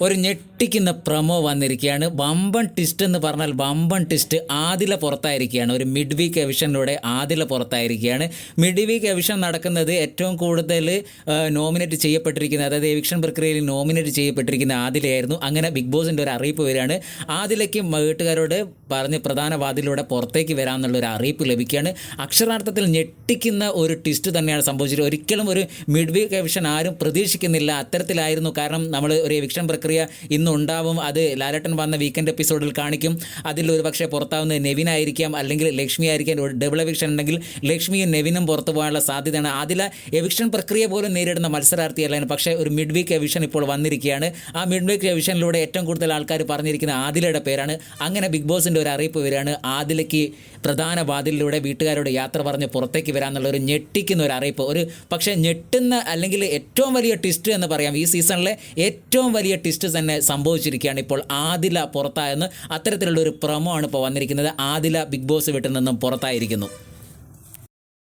ഒരു ഞെട്ടിക്കുന്ന പ്രമോ വന്നിരിക്കുകയാണ്. വമ്പൻ ട്വിസ്റ്റ് എന്ന് പറഞ്ഞാൽ വമ്പൻ ട്വിസ്റ്റ് ആദില പുറത്തായിരിക്കുകയാണ്. ഒരു മിഡ് വീക്ക് എവിഷനിലൂടെ ആദില പുറത്തായിരിക്കുകയാണ്. മിഡ് വീക്ക് എവിഷൻ നടക്കുന്നത് ഏറ്റവും കൂടുതൽ നോമിനേറ്റ് ചെയ്യപ്പെട്ടിരിക്കുന്ന അതായത് എവിക്ഷൻ പ്രക്രിയയിൽ നോമിനേറ്റ് ചെയ്യപ്പെട്ടിരിക്കുന്ന ആദിലയായിരുന്നു. അങ്ങനെ ബിഗ് ബോസിന്റെ ഒരു അറിയിപ്പ് വരികയാണ്. ആദിലയ്ക്ക് വീട്ടുകാരോട് പറഞ്ഞ് പ്രധാന വാതിലൂടെ പുറത്തേക്ക് വരാമെന്നുള്ള ഒരു അറിയിപ്പ് ലഭിക്കുകയാണ്. അക്ഷരാർത്ഥത്തിൽ ഞെട്ടിക്കുന്ന ഒരു ട്വിസ്റ്റ് തന്നെയാണ് സംഭവിച്ചത്. ഒരിക്കലും ഒരു മിഡ് വീക്ക് എവിഷൻ ആരും പ്രതീക്ഷിക്കുന്നില്ല. അത്തരത്തിലായിരുന്നു. കാരണം നമ്മൾ ഒരു എവിക്ഷൻ പ്രക്രിയ ഇന്ന് ഉണ്ടാവും. അത് ലാലട്ടൻ വന്ന വീക്കെൻഡ് എപ്പിസോഡിൽ കാണിക്കും. അതിൽ ഒരു പക്ഷേ പുറത്താവുന്നത് നെവിൻ ആയിരിക്കാം. അല്ലെങ്കിൽ ലക്ഷ്മി ആയിരിക്കാം. ഒരു ഡബിൾ എവിക്ഷൻ ഉണ്ടെങ്കിൽ ലക്ഷ്മിയും നെവിനും പുറത്തു പോകാനുള്ള സാധ്യതയാണ്. അതിൽ എവിക്ഷൻ പ്രക്രിയ പോലും നേരിടുന്ന മത്സരാർത്ഥിയല്ലായിരുന്നു പക്ഷേ ഒരു മിഡ് വീക്ക് എവിഷൻ ഇപ്പോൾ വന്നിരിക്കുകയാണ്. ആ മിഡ് വീക്ക് എവിഷനിലൂടെ ഏറ്റവും കൂടുതൽ ആൾക്കാർ പറഞ്ഞിരിക്കുന്ന ആദിലയുടെ പേരാണ്. അങ്ങനെ ബിഗ് ബോസിന്റെ ഒരു അറിയിപ്പ് വരികയാണ്. ആദിലയ്ക്ക് പ്രധാന വാതിലിലൂടെ വീട്ടുകാരോട് യാത്ര പറഞ്ഞ് പുറത്തേക്ക് വരാമെന്നുള്ള ഒരു ഞെട്ടിക്കുന്ന ഒരു അറിയിപ്പ്. ഒരു പക്ഷേ ഞെട്ടുന്ന അല്ലെങ്കിൽ ഏറ്റവും വലിയ ട്വിസ്റ്റ് എന്ന് പറയാം. ഈ സീസണിലെ ഏറ്റവും വലിയ ട്വിസ്റ്റ് തന്നെ സംഭവിച്ചിരിക്കുകയാണ് ഇപ്പോൾ ആദില പുറത്തായെന്ന് അത്തരത്തിലുള്ള ഒരു പ്രമോ ആണ് ഇപ്പോൾ വന്നിരിക്കുന്നത്. ആദില ബിഗ് ബോസ് വീട്ടിൽ നിന്നും പുറത്തായിരിക്കുന്നു.